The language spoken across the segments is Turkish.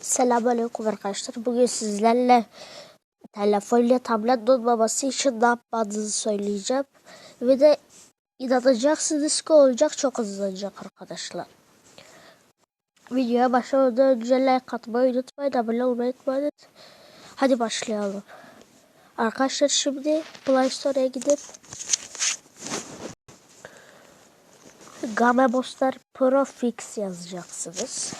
Selamünaleyküm arkadaşlar. Bugün sizlerle telefon ile tablet donmaması için ne yapmanızı söyleyeceğim. Ve de inanacaksınız ki olacak çok hızlanacak arkadaşlar. Videoya başlamadan önce like atmayı unutmayın. Abone olmayı unutmayın. Hadi başlayalım. Arkadaşlar şimdi Play Store'ya gidip Game Monster Pro Fix yazacaksınız.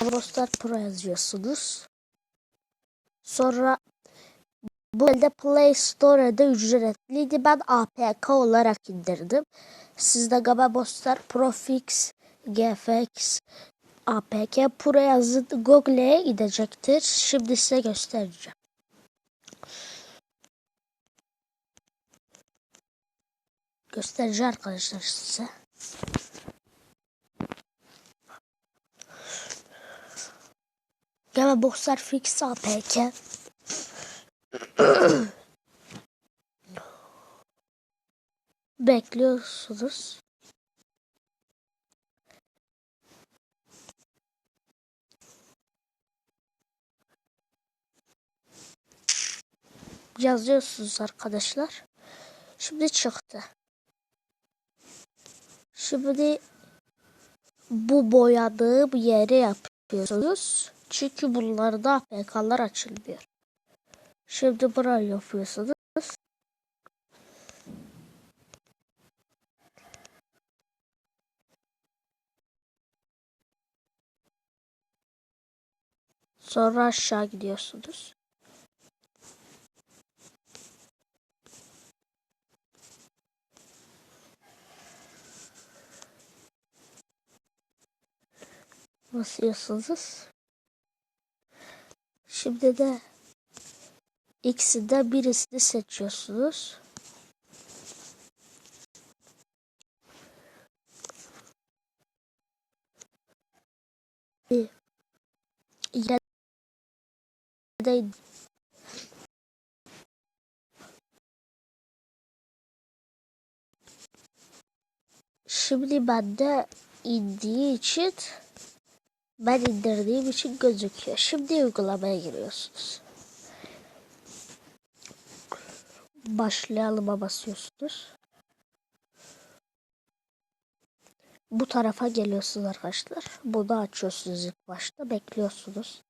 Monster Pro yazıyorsunuz. Sonra bu elde Play Store'da ücretliydi. Ben APK olarak indirdim. Sizde Game Monster Pro Fix, GFX, APK Pro yazın Google'ye gidecektir. Şimdi size göstereceğim. Göstereceğim arkadaşlar size. Game Boxer Fix APK. Bekliyorsunuz. Yazıyorsunuz arkadaşlar. Şimdi çıktı. Şimdi bu boyadığım yere yapıyorsunuz. Çünkü bunlarda APK'lar açılmıyor. Şimdi buraya yapıyorsunuz. Sonra aşağı gidiyorsunuz. basıyorsunuz. Şimdi de ikisinden birisini seçiyorsunuz. Ya da Şimdi bende indiği için ben indirdiğim için gözüküyor. Şimdi uygulamaya giriyorsunuz. Başlayalıma basıyorsunuz. Bu tarafa geliyorsunuz arkadaşlar. Bunu açıyorsunuz ilk başta. Bekliyorsunuz.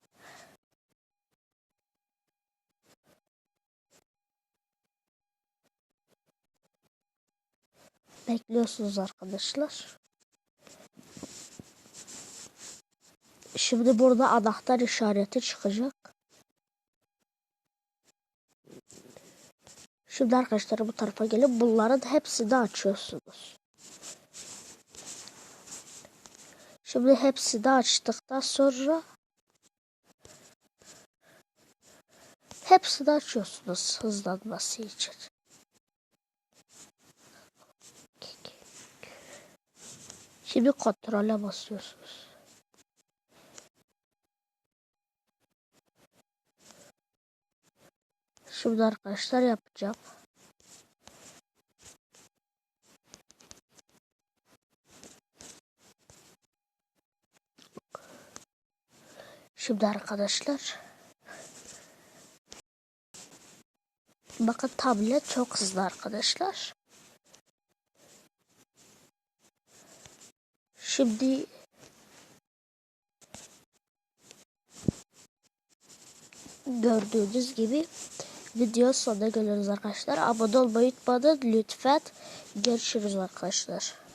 Bekliyorsunuz arkadaşlar. Şimdi burada anahtar işareti çıkacak. Şimdi arkadaşlar bu tarafa gelip bunların hepsini açıyorsunuz. Şimdi hepsini açtıktan sonra hepsini açıyorsunuz hızlanması için. Şimdi kontrole basıyorsunuz. Şimdi arkadaşlar yapacağım. Şimdi arkadaşlar bakın tablet çok hızlı arkadaşlar. Şimdi gördüğünüz gibi video sonuna geliyoruz arkadaşlar. Abone olmayı unutmayın lütfen. Görüşürüz arkadaşlar.